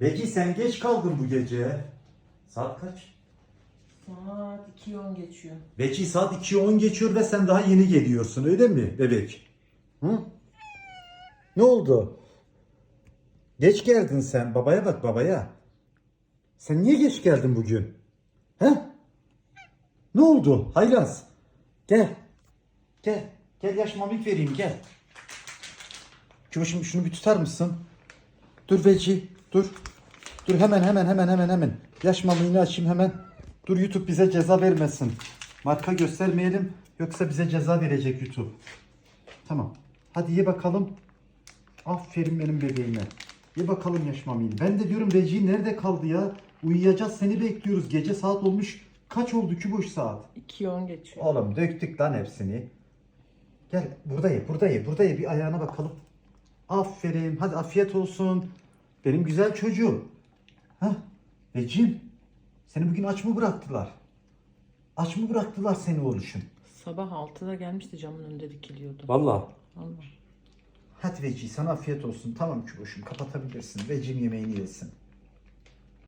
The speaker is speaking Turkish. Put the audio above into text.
Veci sen geç kaldın bu gece. Saat kaç? Saat 2.10 geçiyor. Veci saat 2.10 geçiyor ve sen daha yeni geliyorsun öyle mi bebek? Hı? Ne oldu? Geç geldin sen. Babaya bak babaya. Sen niye geç geldin bugün? He? Ne oldu? Haylaz. Gel. Gel. Gel yaş mamik vereyim gel. Kıvışım şunu bir tutar mısın? Dur Veci. Dur. Dur hemen hemen hemen hemen hemen. Yaş mamiğini açayım hemen. Dur YouTube bize ceza vermesin. Marka göstermeyelim yoksa bize ceza verecek YouTube. Tamam. Hadi ye bakalım. Aferin benim bebeğime. Ye bakalım yaş mamiğini. Ben de diyorum Veci nerede kaldı ya? Uyuyacağız seni bekliyoruz. Gece saat olmuş. Kaç oldu ki boş saat? 2.10 geçiyor. Oğlum döktük lan hepsini. Gel burada ye, burada ye, burada ye. Bir ayağına bakalım. Aferin. Hadi afiyet olsun. Benim güzel çocuğum. Hah. Vecim. Seni bugün aç mı bıraktılar? Aç mı bıraktılar seni oğluşum? Sabah 6'da gelmişti camın önünde dikiliyordu. Vallahi. Allah. Hadi Veci sana afiyet olsun. Tamam küboşum kapatabilirsin. Vecim yemeğini yesin.